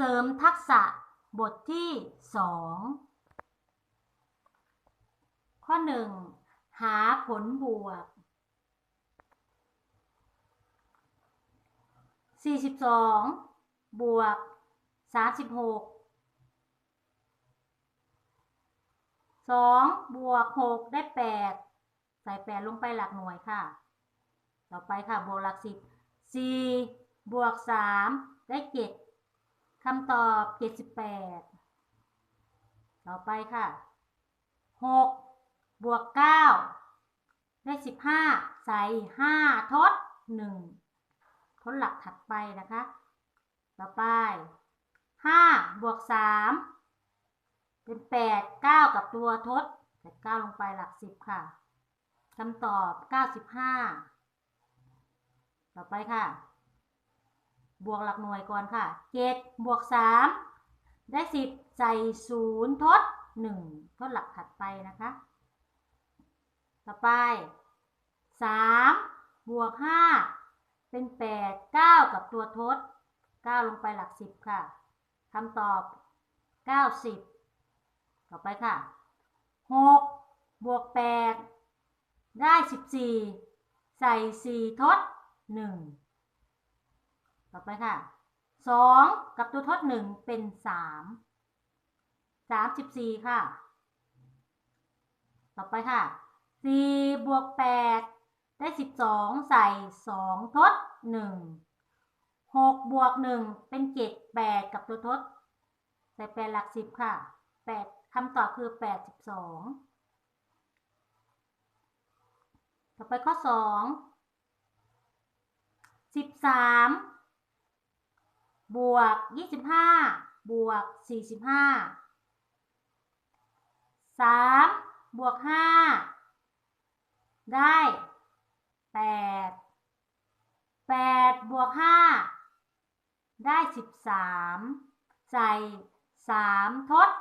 เสริมทักษะบทที่สองข้อหนึ่งหาผลบวก 42 บวก 36 2 บวก 6 ได้ 8 ใส่ 8 ลงไปหลักหน่วยค่ะ ต่อไปค่ะ บวกหลัก 10 4 บวก 3 ได้ 7 คำตอบ78ต่อไปค่ะ6บวก9ได้15ใส่5ทด1ทดหลักถัดไปนะคะ ต่อไป5บวก3เป็น8 9กับตัวทดใส่9ลงไปหลัก10ค่ะคำตอบ95ต่อไปค่ะ บวกหลักหน่วยก่อนค่ะ7บวก3ได้ 10 ใส่0ทด 1 ทดหลักถัดไปนะคะ ต่อไป 3 บวก 5 เป็น 8 9 กับตัวทด 9 ลงไปหลัก 10 ค่ะคำตอบ 90 ต่อไปค่ะ 6 บวก 8 ได้ 14 ใส่ 4 ทด 1 ต่อไปค่ะ 2 กับตัวทด 1 เป็น 3 34 ค่ะ ต่อไปค่ะ 4 บวก 8 ได้ 12 ใส่ 2 ทด 1 6 บวก 1 เป็น 7 8 กับตัวทด ใส่ 8 หลัก 10 ค่ะ 8คำตอบคือ 82ต่อไปข้อ2 13บ บวก 25 บวก 45 3 บวก 5 ได้ 8 8 บวก 5 ได้ 13 ใส่ 3 ทด 1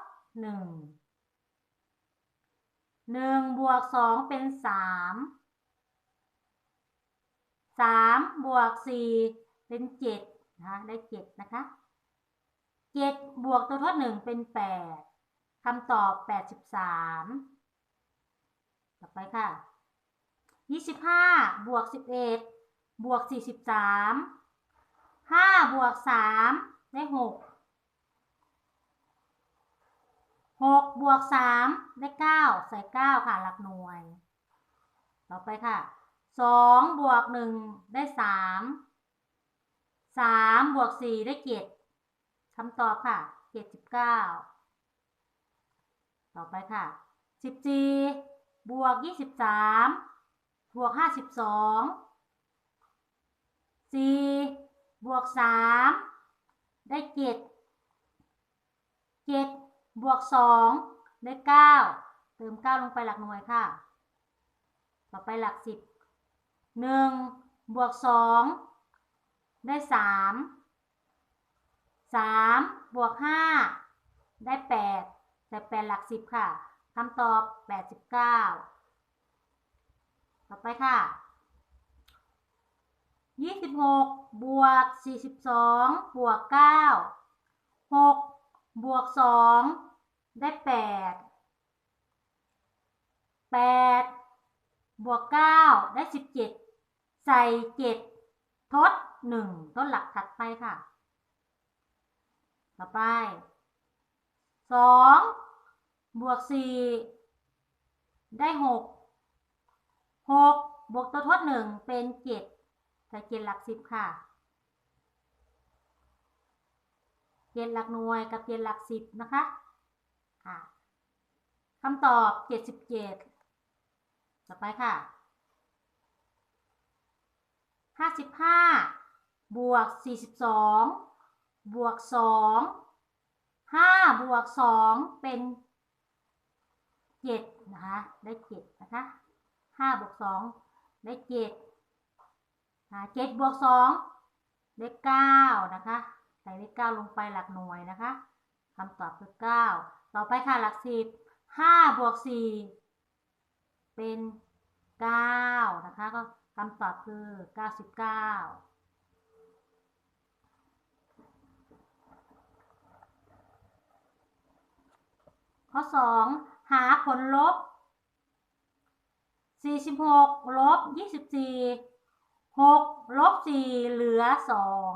1 บวก 2 เป็น 3 3 บวก 4 เป็น 7 นะคะได้7นะคะ7บวกตัวทด1เป็น8คำตอบ83ต่อไปค่ะ25บวก11บวก43 5บวก3ได้6 6บวก3ได้9ใส่9ค่ะหลักหน่วย ต่อไปค่ะ2บวก1ได้ 3 3บวก4ได้7คำตอบค่ะ79ต่อไปค่ะ14บวก23บวก52 4บวก3ได้7 7บวก2ได้9เติม9ลงไปหลักหน่วยค่ะ ต่อไปหลัก10 1บวก2 ได้3 3บวก5ได้8ใส่8หลัก10ค่ะคำตอบ89ต่อไปค่ะ26บวก42บวก9 6บวก2ได้8 8บวก9ได้17ใส่7ทด หนึ่งต้นหลักถัดไปค่ะ ต่อไปสองบวกสี่ได้หกหกบวกตัวทดหนึ่งเป็นเจ็ดแต่เจ็ดหลักสิบค่ะเจ็ดหลักหน่วยกับเจ็ดหลักสิบนะคะค่ะคำตอบเจ็ดสิบเจ็ดต่อไปค่ะห้าสิบห้า บวก 42 บวก 2 5 บวก 2 เป็น 7 นะคะ ได้ 7 นะคะ 5 บวก 2 ได้7อ่า7บวก 2 ได้ 9 นะคะ ใส่เลข9ลงไปหลักหน่วยนะคะคำตอบคือ 9 ต่อไปค่ะ หลัก 10 5 บวก 4 เป็น 9 นะคะ ก็คำตอบคือ 99 ข้อสองหาผลลบสี่สิบหกลบยี่สิบสี่หกลบสี่เหลือสอง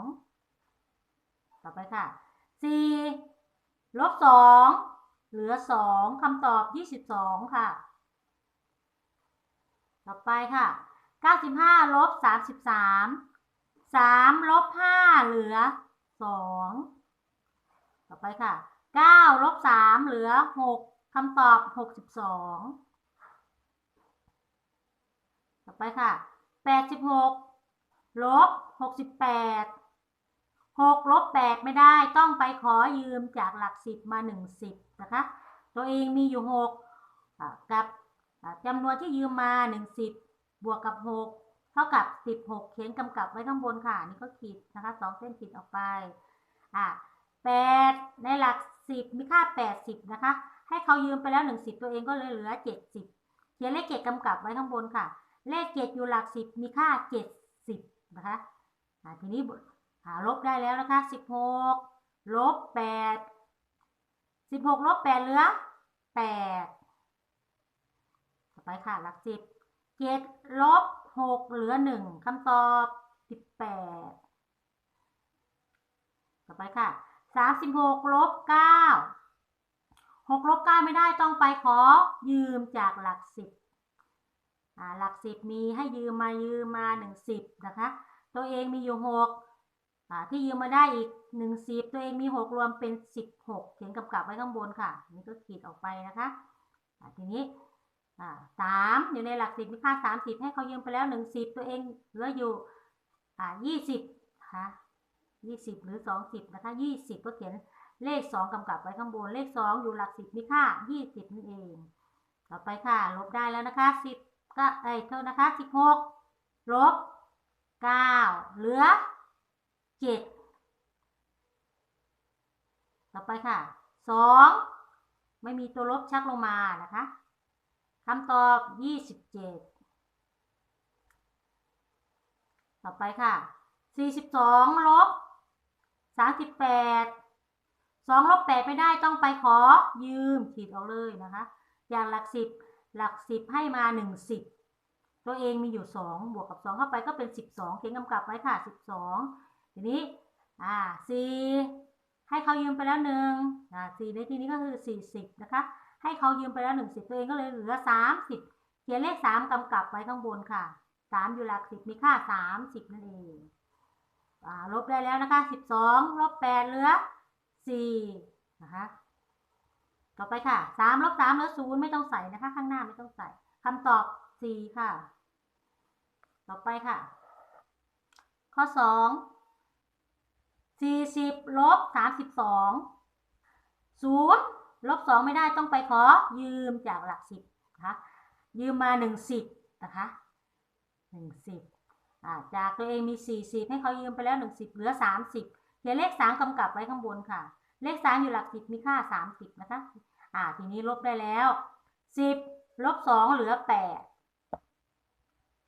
ต่อไปค่ะสี่ลบสองเหลือสองคำตอบยี่สิบสองค่ะ ต่อไปค่ะเก้าสิบห้าลบสามสิบสามสามลบห้าเหลือสองต่อไปค่ะ เก้าลบสามเหลือหกคำตอบหกสิบสองต่อไปค่ะแปดสิบหกลบหกสิบแปดหกลบแปดไม่ได้ต้องไปขอยืมจากหลักสิบมาหนึ่งสิบนะคะ ตัวเองมีอยู่หกกับจำนวนที่ยืมมาหนึ่งสิบบวกกับหกเท่ากับสิบหกเขียนกำกับไว้ข้างบนค่ะ นี่ก็ขีดนะคะสองเส้นขีดออกไปอะแปดในหลัก สิบมีค่าแปดสิบนะคะ ให้เขายืมไปแล้วหนึ่งสิบตัวเองก็เลยเหลือเจ็ดสิบเขียนเลขเจ็ดกำกับไว้ข้างบนค่ะ เลขเจ็ดอยู่หลักสิบมีค่าเจ็ดสิบนะคะทีนี้หาลบได้แล้วนะคะสิบหกลบแปดสิบหกลบแปดเหลือแปดต่อไปค่ะ หลักสิบเจ็ดลบหกเหลือหนึ่งคำตอบสิบแปดต่อไปค่ะ สามสิบหกลบเก้าหกลบเก้าไม่ได้ต้องไปขอยืมจากหลักสิบหลักสิบมีให้ยืมมายืมมาหนึ่งสิบนะคะ ตัวเองมีอยู่หกที่ยืมมาได้อีกหนึ่งสิบตัวเองมีหกรวมเป็นสิบหกเขียนกำกับไว้ข้างบนค่ะ นี่ก็ขีดออกไปนะคะทีนี้สามอยู่ในหลักสิบมีค่าสามสิบให้เขายืมไปแล้วหนึ่งสิบตัวเองเหลืออยู่ยี่สิบนะคะ ยี่สิบหรือสองสิบนะคะยี่สิบก็เขียนเลขสองกำกับไว้ข้างบน เลขสองอยู่หลักสิบมีค่ายี่สิบนั่นเอง ต่อไปค่ะ ลบได้แล้วนะคะสิบก็เอ้ยโทษนะคะสิบหกลบเก้าเหลือเจ็ดต่อไปค่ะสองไม่มีตัวลบชักลงมานะคะคำตอบยี่สิบเจ็ดต่อไปค่ะสี่สิบสองลบ สามสิบแปดสองลบแปดไม่ได้ต้องไปขอยืมขีดเอาเลยนะคะ อย่างหลักสิบหลักสิบให้มาหนึ่งสิบตัวเองมีอยู่สองบวกกับสองเข้าไปก็เป็นสิบสองเขียนกำกับไว้ค่ะสิบสองทีนี้ อ่าสี่ให้เขายืมไปแล้วหนึ่งอ่าสี่ในที่นี้ก็คือสี่สิบนะคะ ให้เขายืมไปแล้วหนึ่งสิบตัวเองก็เลยเหลือสามสิบเขียนเลขสามกำกับไว้ข้างบนค่ะสามอยู่หลักสิบมีค่าสามสิบนั่นเอง ลบได้แล้วนะคะสิบสองลบแปดเหลือสี่นะคะต่อไปค่ะสามลบสามเหลือศูนย์ไม่ต้องใส่นะคะ ข้างหน้าไม่ต้องใส่คำตอบสี่ค่ะ ต่อไปค่ะ ข้อสองสี่สิบลบสามสิบสองศูนย์ลบสองไม่ได้ต้องไปขอยืมจากหลักสิบนะคะยืมมาหนึ่งสิบนะคะหนึ่งสิบ จากตัวเองมีสี่สิบให้เขายืมไปแล้วหนึ่งสิบเหลือสามสิบเขียนเลขสามกำกับไว้ข้างบนค่ะ เลขสามอยู่หลักสิบมีค่าสามสิบนะคะอ่าทีนี้ลบได้แล้วสิบลบสองเหลือแปด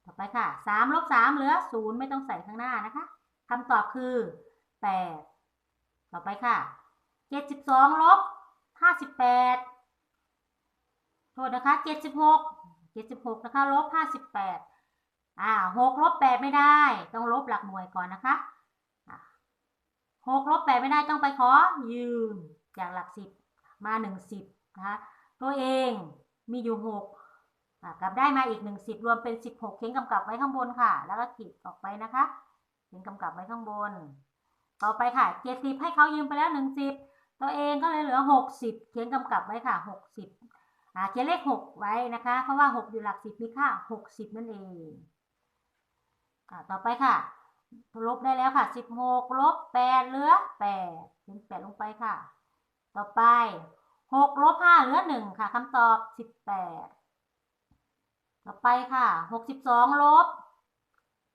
ต่อไปค่ะสามลบสามเหลือศูนย์ไม่ต้องใส่ข้างหน้านะคะคำตอบคือแปดต่อไปค่ะเจ็ดสิบสองลบห้าสิบแปดโทษนะคะเจ็ดสิบหกเจ็ดสิบหกนะคะ ลบห้าสิบแปด อ่าหกลบแปดไม่ได้ ต้องลบหลักหน่วยก่อนนะคะหกลบแปดไม่ได้ต้องไปขอยืมจากหลักสิบมาหนึ่งสิบนะคะตัวเองมีอยู่หกกลับได้มาอีกหนึ่งสิบรวมเป็นสิบหกเขียนกำกับไว้ข้างบนค่ะ แล้วก็ขีดออกไปนะคะเขียนกำกับไว้ข้างบน ต่อไปค่ะเจ็ดสิบให้เขายืมไปแล้วหนึ่งสิบตัวเองก็เลยเหลือหกสิบเขียนกำกับไว้ค่ะหกสิบเขียนเลขหกไว้นะคะ เพราะว่าหกอยู่หลักสิบมีค่าหกสิบนั่นเอง อต่อไปค่ะ ลบได้แล้วค่ะสิบหกลบแปดเหลือแปดเขียนแปดลงไปค่ะ ต่อไปหกลบห้าเหลือหนึ่งค่ะคำตอบสิบแปดต่อไปค่ะหกสิบสองลบ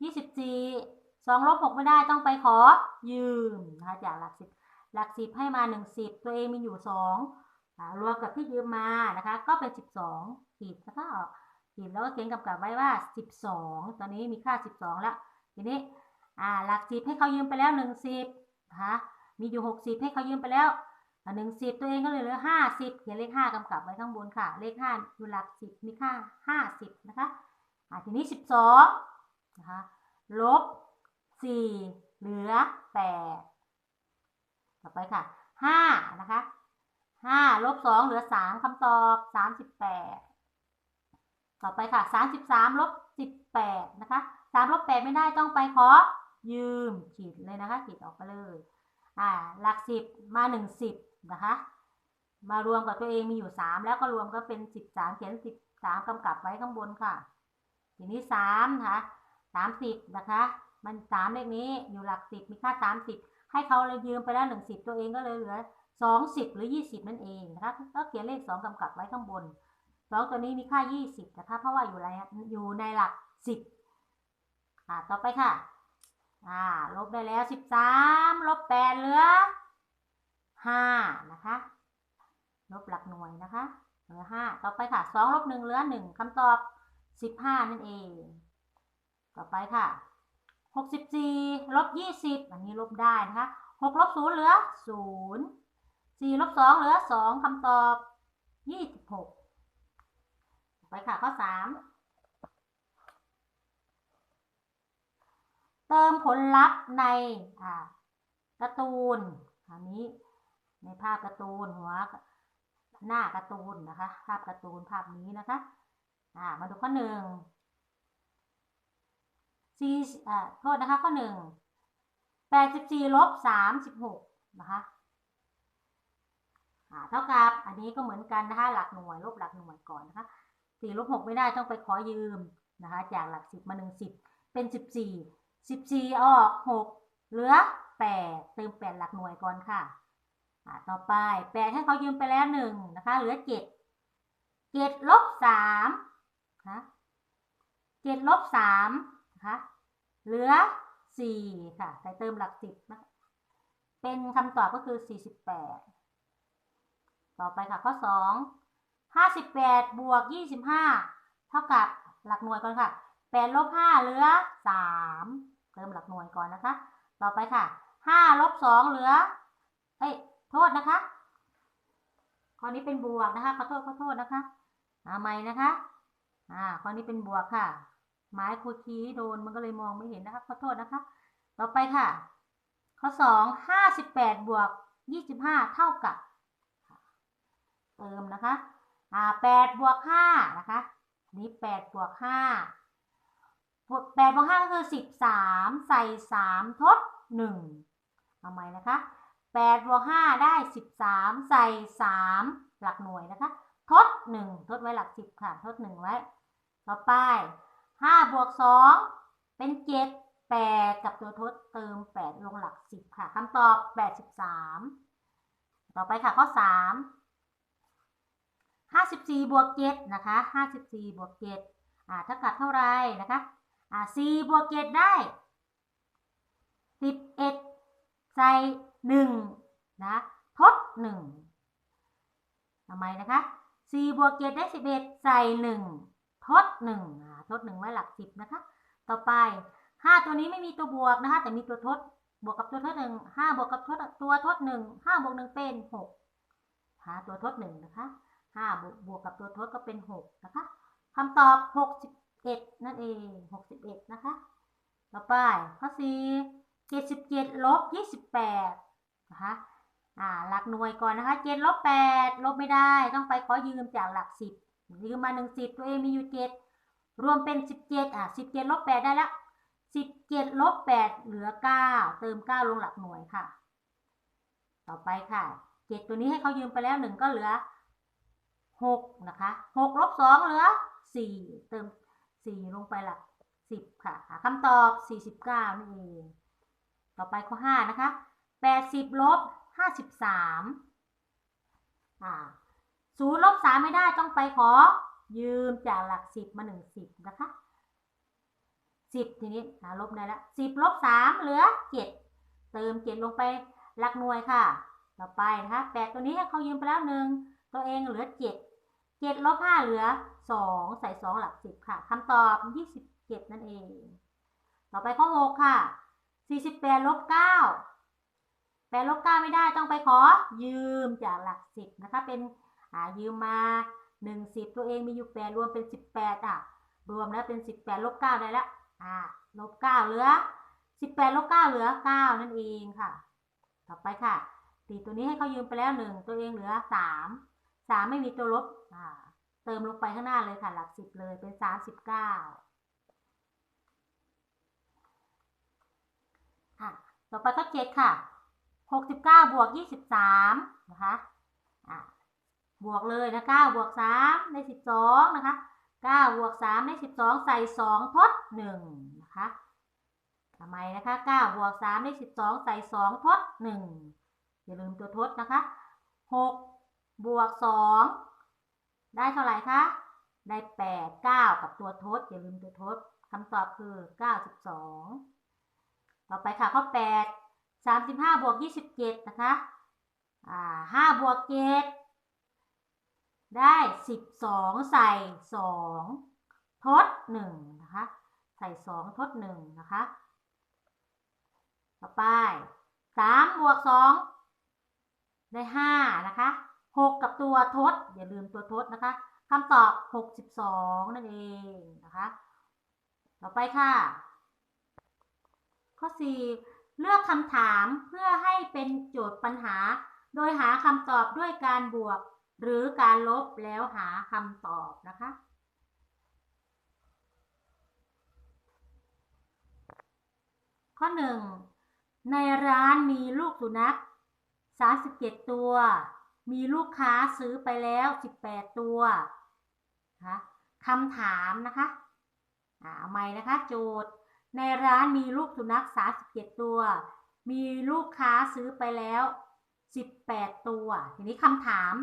ยี่สิบสี่สองลบหกไม่ได้ต้องไปขอยืมนะคะจากหลักสิบหลักสิบให้มาหนึ่งสิบตัวเองมีอยู่สองรวมกับที่ยืมมานะคะ ก็เป็นสิบสองขีดนะคะออก ขีดแล้วก็เขียนกำกับไว้ว่าสิบสองตอนนี้มีค่าสิบสองแล้ว ทีนี้อ่าหลักสิบให้เขายืมไปแล้วหนึ่งสิบนะคะมีอยู่หกสิบให้เขายืมไปแล้วหนึ่งสิบตัวเองก็เลยเหลือห้าสิบเขียนเลขห้ากำกับไว้ข้างบนค่ะ เลขห้าอยู่หลักสิบมีค่าห้าสิบนะคะอะทีนี้สิบสองนะคะลบสี่เหลือแปดต่อไปค่ะห้านะคะห้าลบสองเหลือสามคำตอบสามสิบแปด ต่อไปค่ะสามสิบสามลบสิบแปดนะคะสามลบแปดไม่ได้ต้องไปขอยืมขีดเลยนะคะขีดออกไปเลยอ่าหลักสิบมาหนึ่งสิบนะคะ มารวมกับตัวเองมีอยู่สามแล้วก็รวมก็เป็นสิบสามเขียนสิบสามกำกับไว้ข้างบนค่ะ ทีนี้สามนะคะสามสิบนะคะ มันสามเลขนี้อยู่หลักสิบมีค่าสามสิบให้เขาเลยยืมไปแล้วหนึ่งสิบตัวเองก็เลยเหลือสองสิบหรือยี่สิบนั่นเองนะคะก็เขียนเลขสองกำกับไว้ข้างบน สองตัวนี้มีค่ายี่สิบนะคะ เพราะว่าอยู่ในอยู่ในหลักสิบอ่า ต่อไปค่ะ อ่า ลบได้แล้วสิบสามลบแปดเหลือห้านะคะ ลบหลักหน่วยนะคะ เหลือห้าต่อไปค่ะสองลบหนึ่งเหลือหนึ่งคำตอบสิบห้านั่นเอง ต่อไปค่ะหกสิบสี่ลบยี่สิบอันนี้ลบได้นะคะหกลบศูนย์เหลือศูนย์สี่ลบสองเหลือสองคำตอบยี่สิบหก ไปค่ะข้อสามเติมผลลัพธ์ในการ์ตูนอันนี้ในภาพการ์ตูนหัวหน้าการ์ตูนนะคะ ภาพการ์ตูนภาพนี้นะคะอ่ามาดูข้อหนึ่งสี่อ่าโทษนะคะข้อหนึ่งแปดสิบสี่ลบสามสิบหกนะคะอ่าเท่ากับอันนี้ก็เหมือนกันนะคะ หลักหน่วยลบหลักหน่วยก่อนนะคะ สี่ลบหกไม่ได้ต้องไปขอยืมนะคะ จากหลักสิบมาหนึ่งสิบเป็นสิบสี่สิบสี่ออกหกเหลือแปดเติมแปดหลักหน่วยก่อนค่ะต่อไปแปดให้เขายืมไปแล้วหนึ่งนะคะ เหลือเจ็ดเจ็ดลบสามนะเจ็ดลบสามนะคะเหลือสี่ค่ะใส่เติมหลักสิบนะเป็นคำตอบก็คือสี่สิบแปดต่อไปค่ะข้อสอง ห้าสิบแปดบวกยี่สิบห้าเท่ากับหลักหน่วยก่อนค่ะแปดลบห้าเหลือสามเติมหลักหน่วยก่อนนะคะ ต่อไปค่ะห้าลบสองเหลือ เอ้ย โทษนะคะข้อนี้เป็นบวกนะคะขอโทษขอโทษนะคะอาใหม่นะคะ อ่าข้อนี้เป็นบวกค่ะ ไม้คูคีโดนมันก็เลยมองไม่เห็นนะคะขอโทษนะคะ ต่อไปค่ะ ข้อสองห้าสิบแปดบวกยี่สิบห้าเท่ากับ เติมนะคะ อ่าแปดบวกห้านะคะอันนี้แปดบวกห้าบวกแปดบวกห้าก็คือสิบสามใส่สามทดหนึ่งเอาใหม่นะคะแปดบวกห้าได้สิบสามใส่สามหลักหน่วยนะคะ ทดหนึ่งทดไว้หลักสิบค่ะ ทดหนึ่งไว้ ต่อไปห้าบวกสองเป็นเจ็ดแปดกับตัวทดเติมแปดลงหลักสิบค่ะคำตอบแปดสิบสามต่อไปค่ะข้อสาม ห้าสิบสี่บวกเจ็ดนะคะห้าสิบสี่บวกเจ็ดอ่าเท่ากับเท่าไรนะคะ อ่าสี่บวกเจ็ดได้สิบเอ็ดใส่หนึ่งนะ ทดหนึ่งทำไมนะคะสี่บวกเจ็ดได้สิบเอ็ดใส่หนึ่งทดหนึ่งอ่า ทดหนึ่งไว้หลักสิบนะคะ ต่อไปห้าตัวนี้ไม่มีตัวบวกนะคะ แต่มีตัวทด บวกกับตัวทดหนึ่งห้าบวกกับทดตัวทดหนึ่งห้าบวกหนึ่งเป็นหกหาตัวทดหนึ่งนะคะ ห้าบวกบวกกับตัวทดก็เป็นหกนะคะคำตอบหกสิบเอ็ดนั่นเองหกสิบเอ็ดนะคะ ต่อไปข้อสี่เจ็ดสิบเจ็ดลบยี่สิบแปดนะคะอ่าหลักหน่วยก่อนนะคะเจ็ดลบแปดลบไม่ได้ต้องไปขอยืมจากหลักสิบยืมมาหนึ่งสิบตัวเองมีอยู่เจ็ดรวมเป็นสิบเจ็ดอะสิบเจ็ดลบแปดได้แล้วสิบเจ็ดลบแปดเหลือเก้าเติมเก้าลงหลักหน่วยค่ะ ต่อไปค่ะเจ็ดตัวนี้ให้เขายืมไปแล้วหนึ่งก็เหลือ หกนะคะหกลบสองเหลือสี่เติมสี่ลงไปหลักสิบค่ะหาคำตอบสี่สิบเก้านี่เองต่อไปข้อห้านะคะแปดสิบลบห้าสิบสามอ่าศูนย์ลบสามไม่ได้ต้องไปขอ ยืมจากหลักสิบมาหนึ่งสิบนะคะสิบทีนี้หาลบได้ล้วสิบลบสามเหลือเจ็ดเติมเจ็ดลงไปหลักหน่วยค่ะ ต่อไปนะคะแปดตัวนี้ให้เขายืมไปแล้วหนึ่งตัวเองเหลือเจ็ด เจ็ดลบห้าเหลือสองใส่สองหลักสิบค่ะคำตอบยี่สิบเจ็ดนั่นเอง ต่อไปข้อหกค่ะสี่สิบแปดลบเก้าแปดลบเก้าไม่ได้ต้องไปขอ ยืมจากหลักสิบนะคะ เป็นยืมมาหนึ่งสิบตัวเองมีอยู่แปดรวมเป็นสิบแปดอะ รวมแล้วเป็นสิบแปดลบเก้าได้แล้วอ่าลบเก้าเหลือสิบแปดลบเก้าเหลือเก้านั่นเองค่ะ ต่อไปค่ะตีตัวนี้ให้เขายืมไปแล้วหนึ่งตัวเองเหลือสาม สามไม่มีตัวลบเติมลงไปข้างหน้าเลยค่ะ หลักสิบเลยเป็นสามสิบเก้าค่ะต่อไปข้อเจ็ดค่ะหกสิบเก้าบวกยี่สิบสามนะคะบวกเลยนะเก้าบวกสามได้สิบสองนะคะเก้าบวกสามได้สิบสองใส่สองทดหนึ่งนะคะทำไมนะคะเก้าบวกสามได้สิบสองใส่สองทดหนึ่งอย่าลืมตัวทดนะคะหก บวกสองได้เท่าไหร่คะ ได้แปดเก้ากับตัวทด อย่าลืมตัวทดคำตอบคือเก้าสิบสองต่อไปค่ะข้อแปดสามสิบห้าบวกยี่สิบเจ็ดนะคะ อ่าห้าบวกเจ็ดได้สิบสองใส่สองทดหนึ่งนะคะ ใส่สองทดหนึ่งนะคะ ต่อไปสามบวกสองได้ห้านะคะ หกกับตัวทด อย่าลืมตัวทดนะคะคำตอบหกสิบสองนั่นเองนะคะ ต่อไปค่ะ ข้อสี่เลือกคำถามเพื่อให้เป็นโจทย์ปัญหา โดยหาคำตอบด้วยการบวก หรือการลบแล้วหาคำตอบนะคะข้อหนึ่งในร้านมีลูกสุนัข37 ตัว มีลูกค้าซื้อไปแล้ว 18 ตัวนะคะคำถามนะคะอ่าเอาใหม่นะคะ โจทย์ ในร้านมีลูกสุนัข 37 ตัว มีลูกค้าซื้อไปแล้ว 18 ตัว ทีนี้คำถาม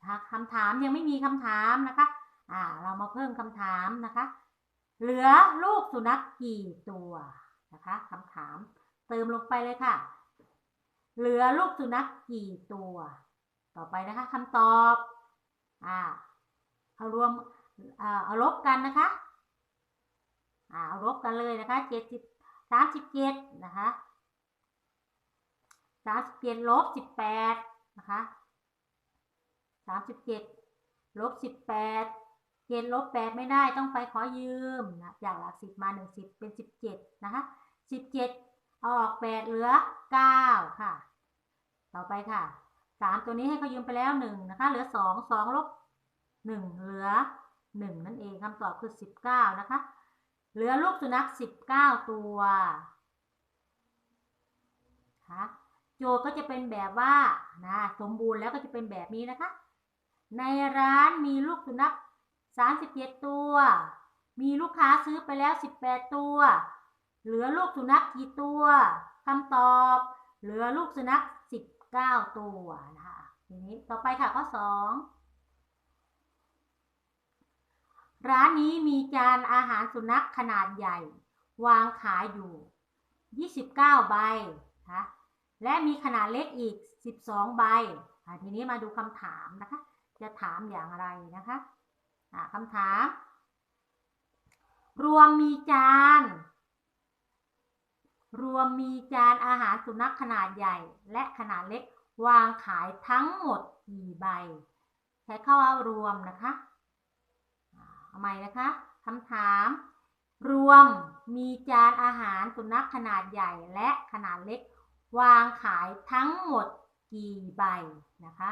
นะคะคำถามยังไม่มีคำถามนะคะอ่าเรามาเพิ่มคำถามนะคะ เหลือลูกสุนัขกี่ตัวนะคะคำถามเติมลงไปเลยค่ะ เหลือลูกสุนัขกี่ตัว ต่อไปนะคะคำตอบอ่าเอารวมอ่าเอาลบกันนะคะอ่าเอาลบกันเลยนะคะเจ็ดสิบสามสิบเจ็ดนะคะสามสิบเจ็ดลบสิบแปดนะคะสามสิบเจ็ดลบสิบแปดเจ็ดลบแปดไม่ได้ต้องไปขอยืมนะจากหลักสิบมาหนึ่งสิบเป็นสิบเจ็ดนะคะสิบเจ็ดออกแปดเหลือเก้าค่ะ ต่อไปค่ะ สามตัวนี้ให้เขายืมไปแล้วหนึ่งนะคะ เหลือสองสองลบหนึ่งเหลือหนึ่งนั่นเองคำตอบคือสิบเก้านะคะ เหลือลูกสุนัขสิบเก้าตัวค่ะโจทย์ก็จะเป็นแบบว่านะสมบูรณ์แล้วก็จะเป็นแบบนี้นะคะ ในร้านมีลูกสุนัขสามสิบเจ็ดตัว มีลูกค้าซื้อไปแล้วสิบแปดตัว เหลือลูกสุนัขกี่ตัวคำตอบ เหลือลูกสุนัข สิบเก้าตัวนะคะทีนี้ต่อไปค่ะข้อสองร้านนี้มีจานอาหารสุนัขขนาดใหญ่ วางขายอยู่ 29 ใบนะและมีขนาดเล็กอีก 12 ใบอะทีนี้มาดูคำถามนะคะ จะถามอย่างไรนะคะะคำถาม รวมมีจาน รวมมีจานอาหารสุนัขขนาดใหญ่ และขนาดเล็กวางขายทั้งหมดกี่ใบ ใช้คำว่ารวมนะคะเอาใหม่นะคะคำถาม รวมมีจานอาหารสุนัขขนาดใหญ่และขนาดเล็ก วางขายทั้งหมดกี่ใบนะคะ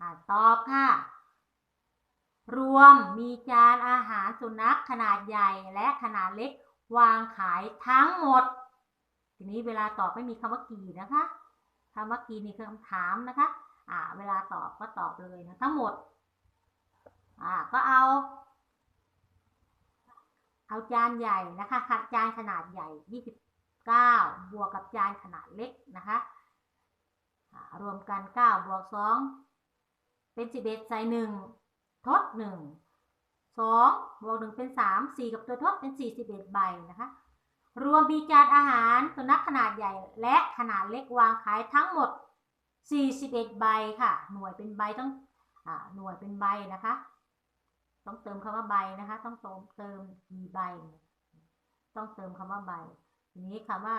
อะตอบค่ะ รวมมีจานอาหารสุนัขขนาดใหญ่และขนาดเล็ก วางขายทั้งหมด ทีนี้เวลาตอบไม่มีคำว่ากี่นะคะคำว่ากี่นี่คือคำถามนะคะอ่าเวลาตอบก็ตอบเลยนะทั้งหมดอ่าก็เอา เอาจานใหญ่นะคะจานขนาดใหญ่ 29 บวกกับจานขนาดเล็กนะคะรวมกัน 9 บวก 2 เป็น 11 ใส่ 1 ทด 1 2 บวก 1 เป็น 3 4 กับตัวทดเป็น 41 ใบนะคะ รวมมีจานอาหารสุนัขขนาดใหญ่และขนาดเล็กวางขายทั้งหมด 41 ใบค่ะ หน่วยเป็นใบต้องอหน่วยเป็นใบนะคะ ต้องเติมคำว่าใบนะคะ ต้องเติมเติมกี่ใบ ต้องเติมคำว่าใบ ทีนี้คำว่า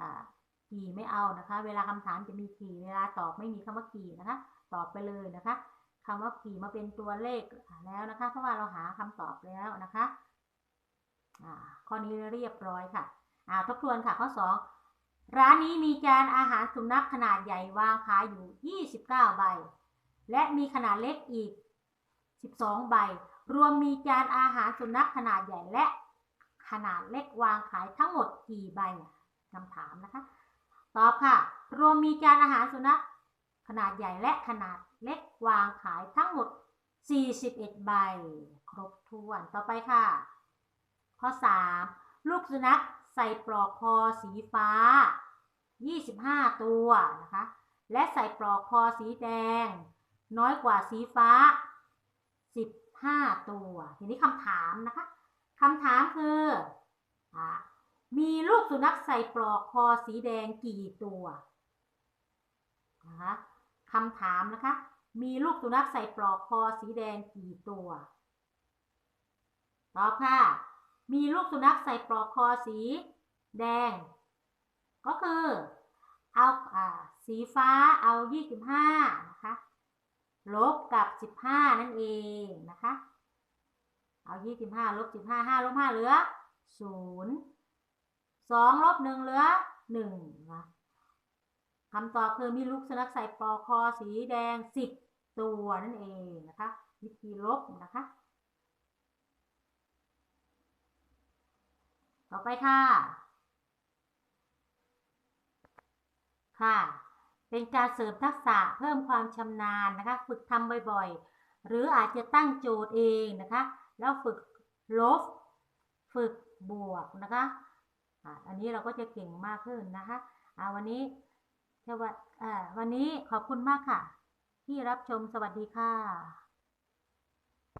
อ่าขี่ไม่เอานะคะ เวลาคำถามจะมีขี่ เวลาตอบไม่มีคำว่าขี่นะคะ ตอบไปเลยนะคะคำว่าขี่มาเป็นตัวเลขแล้วนะคะ เพราะว่าเราหาคำตอบแล้วนะคะ ข้อนี้เรียบร้อยค่ะอาทบทวนค่ะข้อ 2 ร้านนี้มีจานอาหารสุนัขขนาดใหญ่วางขายอยู่ 29 ใบ และมีขนาดเล็กอีก 12 ใบ รวมมีจานอาหารสุนัขขนาดใหญ่และขนาดเล็กวางขายทั้งหมดกี่ใบคำถามนะคะ ตอบค่ะ รวมมีจานอาหารสุนัขขนาดใหญ่และขนาดเล็กวางขายทั้งหมด 41 ใบ ครบถ้วน ต่อไปค่ะ ข้อ 3 ลูกสุนัขใส่ปลอกคอสีฟ้า 25 ตัวนะคะ และใส่ปลอกคอสีแดง น้อยกว่าสีฟ้า 15 ตัว ทีนี้คำถามนะคะคำถามคืออมีลูกสุนัขใส่ปลอกคอสีแดงกี่ตัวนะคะคำถามนะคะ มีลูกสุนัขใส่ปลอกคอสีแดงกี่ตัว ตอบค่ะ มีลูกสุนัขใส่ปลอกคอสีแดง ก็คือเอาอ่าสีฟ้าเอา 25 นะคะ ลบกับ 15 นั่นเองนะคะ เอา 25 ลบ 15 5ลบ5เหลือ 0 2 ลบ 1 เหลือ 1 นะคำตอบคือมีลูกสุนัขใส่ปลอกคอสีแดง 10 ตัวนั่นเองนะคะ วิธีลบนะคะ ต่อไปค่ะ ค่ะ เป็นการเสริมทักษะเพิ่มความชำนาญนะคะ ฝึกทำบ่อยๆ หรืออาจจะตั้งโจทย์เองนะคะ แล้วฝึกลบ ฝึกบวกนะคะอันนี้เราก็จะเก่งมากขึ้นนะคะวันนี้ววันนี้ขอบคุณมากค่ะ ที่รับชมสวัสดีค่ะ